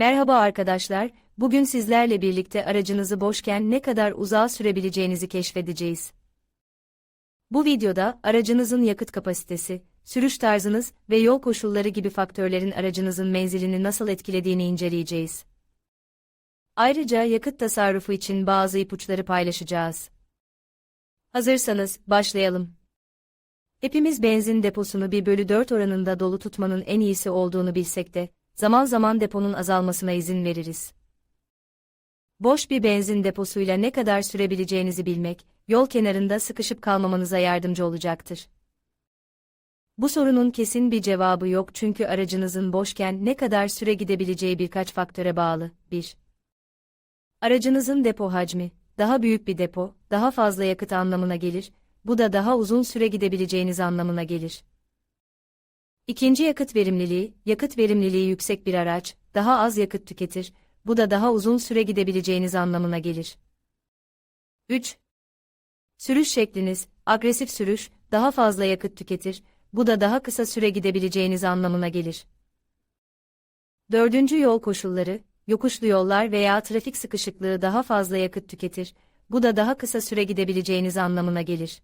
Merhaba arkadaşlar, bugün sizlerle birlikte aracınızı boşken ne kadar uzağa sürebileceğinizi keşfedeceğiz. Bu videoda aracınızın yakıt kapasitesi, sürüş tarzınız ve yol koşulları gibi faktörlerin aracınızın menzilini nasıl etkilediğini inceleyeceğiz. Ayrıca yakıt tasarrufu için bazı ipuçları paylaşacağız. Hazırsanız başlayalım. Hepimiz benzin deposunu 1 bölü 4 oranında dolu tutmanın en iyisi olduğunu bilsek de, zaman zaman deponun azalmasına izin veririz. Boş bir benzin deposuyla ne kadar sürebileceğinizi bilmek, yol kenarında sıkışıp kalmamanıza yardımcı olacaktır. Bu sorunun kesin bir cevabı yok çünkü aracınızın boşken ne kadar süre gidebileceği birkaç faktöre bağlı. 1. Aracınızın depo hacmi, daha büyük bir depo, daha fazla yakıt anlamına gelir, bu da daha uzun süre gidebileceğiniz anlamına gelir. İkinci yakıt verimliliği, yakıt verimliliği yüksek bir araç, daha az yakıt tüketir, bu da daha uzun süre gidebileceğiniz anlamına gelir. 3. Sürüş şekliniz, agresif sürüş, daha fazla yakıt tüketir, bu da daha kısa süre gidebileceğiniz anlamına gelir. Dördüncü yol koşulları, yokuşlu yollar veya trafik sıkışıklığı daha fazla yakıt tüketir, bu da daha kısa süre gidebileceğiniz anlamına gelir.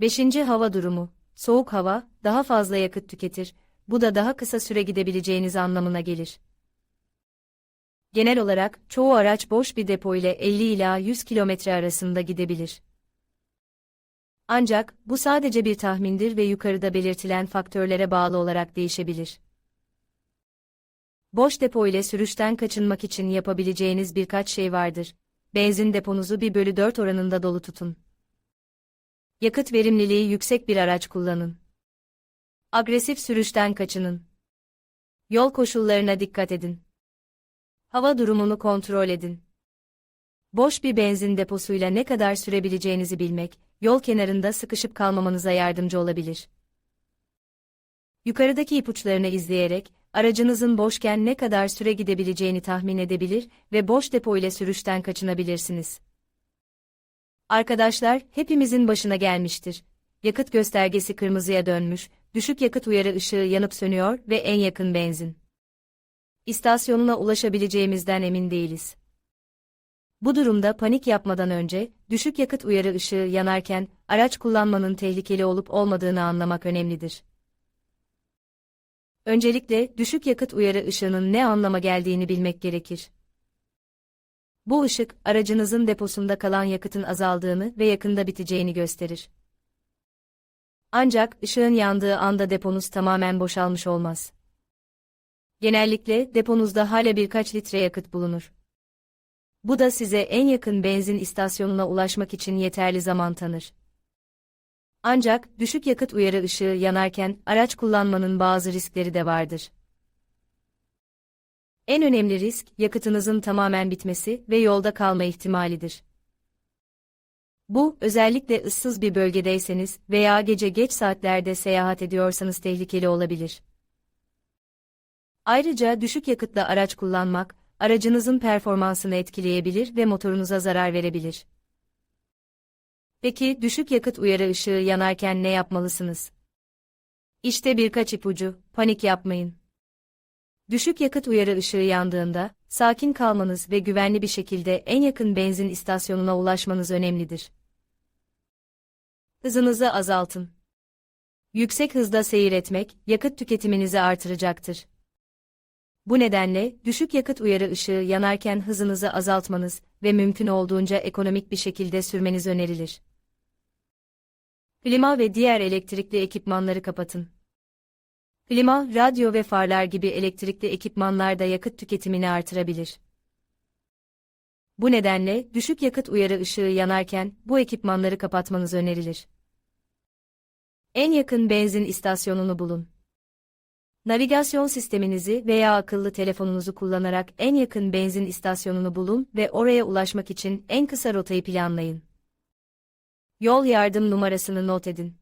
Beşinci hava durumu, soğuk hava, daha fazla yakıt tüketir, bu da daha kısa süre gidebileceğiniz anlamına gelir. Genel olarak, çoğu araç boş bir depo ile 50 ila 100 kilometre arasında gidebilir. Ancak, bu sadece bir tahmindir ve yukarıda belirtilen faktörlere bağlı olarak değişebilir. Boş depo ile sürüşten kaçınmak için yapabileceğiniz birkaç şey vardır. Benzin deponuzu 1 bölü 4 oranında dolu tutun. Yakıt verimliliği yüksek bir araç kullanın. Agresif sürüşten kaçının. Yol koşullarına dikkat edin. Hava durumunu kontrol edin. Boş bir benzin deposuyla ne kadar sürebileceğinizi bilmek, yol kenarında sıkışıp kalmamanıza yardımcı olabilir. Yukarıdaki ipuçlarını izleyerek, aracınızın boşken ne kadar süre gidebileceğini tahmin edebilir ve boş depo ile sürüşten kaçınabilirsiniz. Arkadaşlar, hepimizin başına gelmiştir. Yakıt göstergesi kırmızıya dönmüş, düşük yakıt uyarı ışığı yanıp sönüyor ve en yakın benzin. İstasyonuna ulaşabileceğimizden emin değiliz. Bu durumda panik yapmadan önce, düşük yakıt uyarı ışığı yanarken, araç kullanmanın tehlikeli olup olmadığını anlamak önemlidir. Öncelikle, düşük yakıt uyarı ışığının ne anlama geldiğini bilmek gerekir. Bu ışık, aracınızın deposunda kalan yakıtın azaldığını ve yakında biteceğini gösterir. Ancak, ışığın yandığı anda deponuz tamamen boşalmış olmaz. Genellikle, deponuzda hala birkaç litre yakıt bulunur. Bu da size en yakın benzin istasyonuna ulaşmak için yeterli zaman tanır. Ancak, düşük yakıt uyarı ışığı yanarken, araç kullanmanın bazı riskleri de vardır. En önemli risk, yakıtınızın tamamen bitmesi ve yolda kalma ihtimalidir. Bu, özellikle ıssız bir bölgedeyseniz veya gece geç saatlerde seyahat ediyorsanız tehlikeli olabilir. Ayrıca düşük yakıtla araç kullanmak, aracınızın performansını etkileyebilir ve motorunuza zarar verebilir. Peki, düşük yakıt uyarı ışığı yanarken ne yapmalısınız? İşte birkaç ipucu, panik yapmayın. Düşük yakıt uyarı ışığı yandığında, sakin kalmanız ve güvenli bir şekilde en yakın benzin istasyonuna ulaşmanız önemlidir. Hızınızı azaltın. Yüksek hızda seyir etmek, yakıt tüketiminizi artıracaktır. Bu nedenle, düşük yakıt uyarı ışığı yanarken hızınızı azaltmanız ve mümkün olduğunca ekonomik bir şekilde sürmeniz önerilir. Klima ve diğer elektrikli ekipmanları kapatın. Klima, radyo ve farlar gibi elektrikli ekipmanlar da yakıt tüketimini artırabilir. Bu nedenle, düşük yakıt uyarı ışığı yanarken bu ekipmanları kapatmanız önerilir. En yakın benzin istasyonunu bulun. Navigasyon sisteminizi veya akıllı telefonunuzu kullanarak en yakın benzin istasyonunu bulun ve oraya ulaşmak için en kısa rotayı planlayın. Yol yardım numarasını not edin.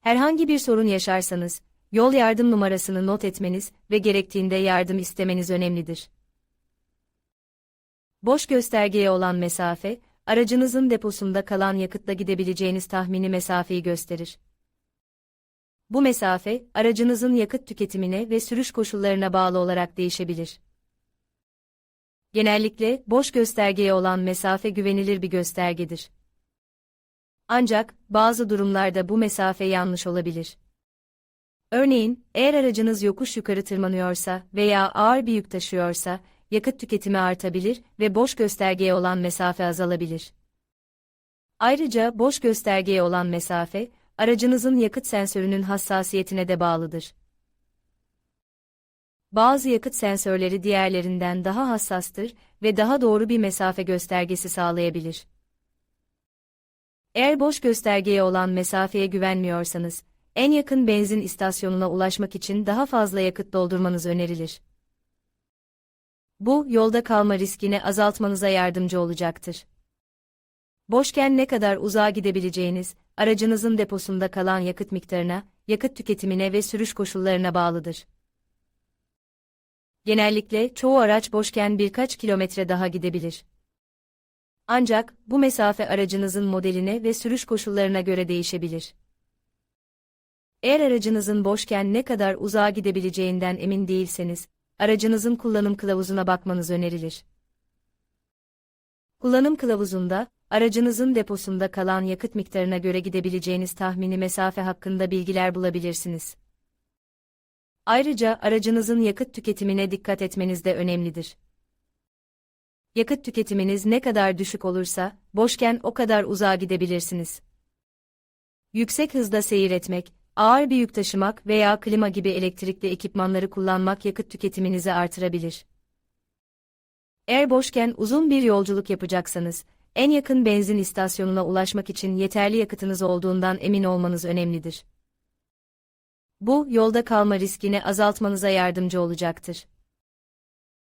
Herhangi bir sorun yaşarsanız, yol yardım numarasını not etmeniz ve gerektiğinde yardım istemeniz önemlidir. Boş göstergeye olan mesafe, aracınızın deposunda kalan yakıtla gidebileceğiniz tahmini mesafeyi gösterir. Bu mesafe, aracınızın yakıt tüketimine ve sürüş koşullarına bağlı olarak değişebilir. Genellikle, boş göstergeye olan mesafe güvenilir bir göstergedir. Ancak, bazı durumlarda bu mesafe yanlış olabilir. Örneğin, eğer aracınız yokuş yukarı tırmanıyorsa veya ağır bir yük taşıyorsa, yakıt tüketimi artabilir ve boş göstergeye olan mesafe azalabilir. Ayrıca boş göstergeye olan mesafe, aracınızın yakıt sensörünün hassasiyetine de bağlıdır. Bazı yakıt sensörleri diğerlerinden daha hassastır ve daha doğru bir mesafe göstergesi sağlayabilir. Eğer boş göstergeye olan mesafeye güvenmiyorsanız, en yakın benzin istasyonuna ulaşmak için daha fazla yakıt doldurmanız önerilir. Bu, yolda kalma riskini azaltmanıza yardımcı olacaktır. Boşken ne kadar uzağa gidebileceğiniz, aracınızın deposunda kalan yakıt miktarına, yakıt tüketimine ve sürüş koşullarına bağlıdır. Genellikle çoğu araç boşken birkaç kilometre daha gidebilir. Ancak bu mesafe aracınızın modeline ve sürüş koşullarına göre değişebilir. Eğer aracınızın boşken ne kadar uzağa gidebileceğinden emin değilseniz, aracınızın kullanım kılavuzuna bakmanız önerilir. Kullanım kılavuzunda, aracınızın deposunda kalan yakıt miktarına göre gidebileceğiniz tahmini mesafe hakkında bilgiler bulabilirsiniz. Ayrıca aracınızın yakıt tüketimine dikkat etmeniz de önemlidir. Yakıt tüketiminiz ne kadar düşük olursa, boşken o kadar uzağa gidebilirsiniz. Yüksek hızda seyir etmek, ağır bir yük taşımak veya klima gibi elektrikli ekipmanları kullanmak yakıt tüketiminizi artırabilir. Eğer boşken uzun bir yolculuk yapacaksanız, en yakın benzin istasyonuna ulaşmak için yeterli yakıtınız olduğundan emin olmanız önemlidir. Bu, yolda kalma riskini azaltmanıza yardımcı olacaktır.